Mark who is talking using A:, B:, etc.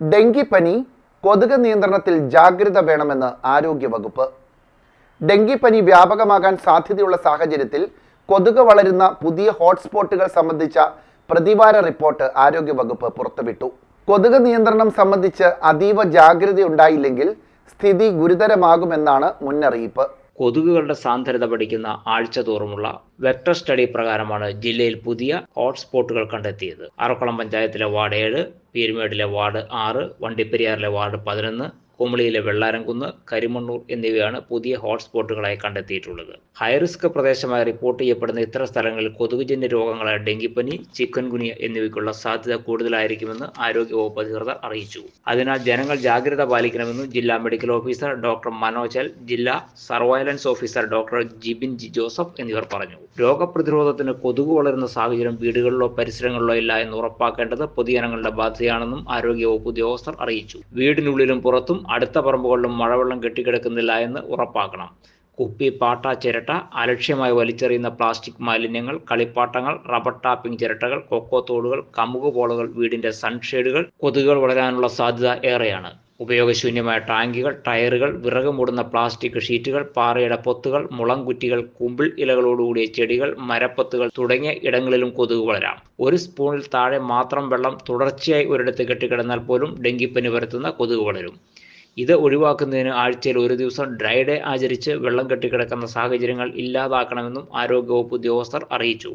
A: ഡെങ്കിപ്പനി കൊതുക് നിയന്ത്രണത്തിൽ ജാഗ്രത വേണമെന്ന് ആരോഗ്യവകുപ്പ്. ഡെങ്കിപ്പനി വ്യാപകമാകാൻ സാധ്യതയുള്ള സാഹചര്യത്തിൽ കൊതുക് വളരുന്ന പുതിയ ഹോട്ട്സ്പോട്ടുകൾ സംബന്ധിച്ച പ്രതിവാര റിപ്പോർട്ട് ആരോഗ്യവകുപ്പ് പുറത്തുവിട്ടു. കൊതുക് നിയന്ത്രണം സംബന്ധിച്ച് അതീവ ജാഗ്രതയുണ്ടായില്ലെങ്കിൽ സ്ഥിതി ഗുരുതരമാകുമെന്നാണ് മുന്നറിയിപ്പ്.
B: കൊതുകുകളുടെ സാന്ദ്രത പഠിക്കുന്ന ആഴ്ച തോറുമുള്ള വെക്ടർ സ്റ്റഡി പ്രകാരമാണ് ജില്ലയിൽ പുതിയ ഹോട്ട്സ്പോട്ടുകൾ കണ്ടെത്തിയത്. അറക്കുളം പഞ്ചായത്തിലെ വാർഡ് ഏഴ് പീരുമേടിലെ വാർഡ് ആറ് വണ്ടിപ്പെരിയാറിലെ വാർഡ് പതിനൊന്ന് കുമളിയിലെ വെള്ളാരംകുന്ന് കരിമണ്ണൂർ എന്നിവയാണ് പുതിയ ഹോട്ട്സ്പോട്ടുകളായി കണ്ടെത്തിയിട്ടുള്ളത്. ഹൈറിസ്ക് പ്രദേശമായി റിപ്പോർട്ട് ചെയ്യപ്പെടുന്ന ഇത്തരം സ്ഥലങ്ങളിൽ കൊതുകുജന്യ രോഗങ്ങളായ ഡെങ്കിപ്പനി ചിക്കൻ ഗുനിയ എന്നിവയ്ക്കുള്ള സാധ്യത കൂടുതലായിരിക്കുമെന്ന് ആരോഗ്യവകുപ്പ് അധികൃതർ അറിയിച്ചു. അതിനാൽ ജനങ്ങൾ ജാഗ്രത പാലിക്കണമെന്നും ജില്ലാ മെഡിക്കൽ ഓഫീസർ ഡോക്ടർ മനോജൽ ജില്ലാ surveillance officer doctor Jibin G Joseph എന്നിവർ പറഞ്ഞു. രോഗപ്രതിരോധത്തിന് കൊതുക് വളരുന്ന സാഹചര്യം വീടുകളിലോ പരിസരങ്ങളിലോ ഇല്ല എന്ന് ഉറപ്പാക്കേണ്ടത് പൊതുജനങ്ങളുടെ ബാധ്യതയാണെന്നും ആരോഗ്യവകുപ്പ് ഉദ്യോഗസ്ഥർ അറിയിച്ചു. വീടിനുള്ളിലും പുറത്തും അടുത്ത പറമ്പുകളിലും മഴവെള്ളം കെട്ടിക്കിടക്കുന്നില്ല എന്ന് ഉറപ്പാക്കണം. കുപ്പി പാട്ട ചിരട്ട അലക്ഷ്യമായി വലിച്ചെറിയുന്ന പ്ലാസ്റ്റിക് മാലിന്യങ്ങൾ കളിപ്പാട്ടങ്ങൾ റബ്ബർ ടാപ്പിംഗ് ചിരട്ടകൾ കൊക്കോ തോടുകൾ കമുക് പോളുകൾ വീടിന്റെ സൺഷെയ്ഡുകൾ കൊതുകുകൾ വളരാനുള്ള സാധ്യത ഏറെയാണ്. ഉപയോഗശൂന്യമായ ടാങ്കുകൾ ടയറുകൾ വിറക് മൂടുന്ന പ്ലാസ്റ്റിക് ഷീറ്റുകൾ പാറയുടെ പൊത്തുകൾ മുളംകുറ്റികൾ കുമ്പിൾ ഇലകളോടുകൂടിയ ചെടികൾ മരപ്പൊത്തുകൾ തുടങ്ങിയ ഇടങ്ങളിലും കൊതുക് വളരാം. ഒരു സ്പൂണിൽ താഴെ മാത്രം വെള്ളം തുടർച്ചയായി ഒരിടത്ത് കെട്ടിക്കിടന്നാൽ പോലും ഡെങ്കിപ്പനി വരുത്തുന്ന കൊതുക് വളരും. ഇത് ഒഴിവാക്കുന്നതിന് ആഴ്ചയിൽ ഒരു ദിവസം ഡ്രൈ ഡേ ആചരിച്ച് വെള്ളം കെട്ടിക്കിടക്കുന്ന സാഹചര്യങ്ങൾ ഇല്ലാതാക്കണമെന്നും ആരോഗ്യവകുപ്പ് ഉദ്യോഗസ്ഥർ അറിയിച്ചു.